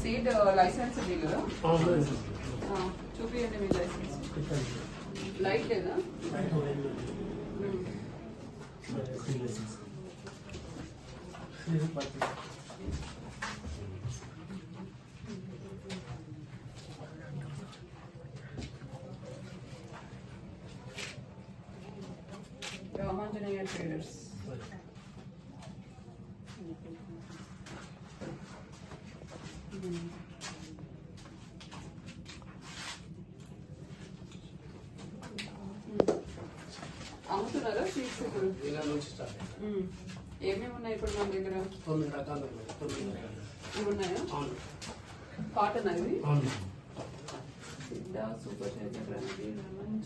Seed licence dealer అవును చూపియండి మీ licence light లేదా మ్మ్. రామాంజనేయ ట్రేడర్స్ అమ్ముతున్నారా ఇప్పుడు ఇలా నుంచి స్టార్ట్ అయ్యింది. మ్మ్. ఏమేమి ఉన్నాయి ఇప్పుడు మన దగ్గర? తొమ్మిది రకాలు ఉన్నాయి. తొమ్మిది రకాలు. ఇవి ఉన్నాయా? అవును. కాటన్ ఇది అవును. సిద్ధ సూపర్ చైతన్య రమణ్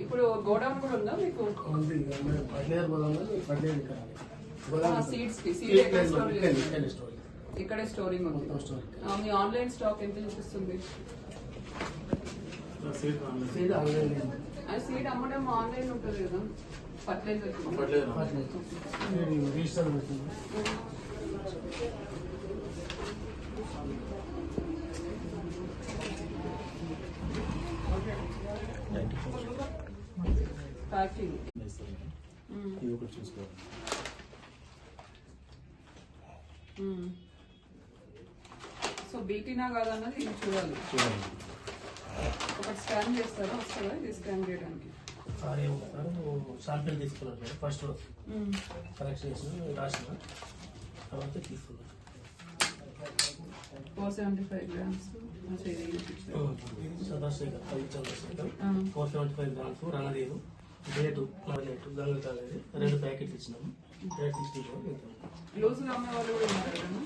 ఇప్పుడు గోడౌన్ కూడా ఉందా మీకు? ఉంది. గోదాం పడ్లేరు ఇక్కడ కి, ఎక్కడ? స్టోరీ ఇక్కడే స్టోరింగ్ ఉంది. మీ ఆన్లైన్ స్టాక్ ఎంత చూపిస్తుంది? సీడ్ అమ్మడం ఆన్లైన్ ఉంటుంది కదా. ఫర్టిలైజర్. ప్యాకింగ్ ఇది ఒకటి చూసుకోవాలి సో బీటీనా కాదన్నది ఇది చూడాలి. చూడండి. ఒకటి స్కాన్ చేస్తారా? వస్తుందా? ఇది స్కాన్ చేయడానికి. సార్ ఏమంటారు శాంపిల్ తీసుకున్నారు మేడం ఫస్ట్ కలెక్షన్ చేసిన రాసిన తర్వాత తీసుకున్నాను four seventy five grams. Chandrashekar. Four seventy five grams రణదేవు date date గంగకాలేదు రెండు ప్యాకెట్లు ఇచ్చినాము. ప్యాకెట్ సిక్స్టీ ఫోర్ లూజ్గా అమ్మే వాళ్ళు కూడా ఉన్నారు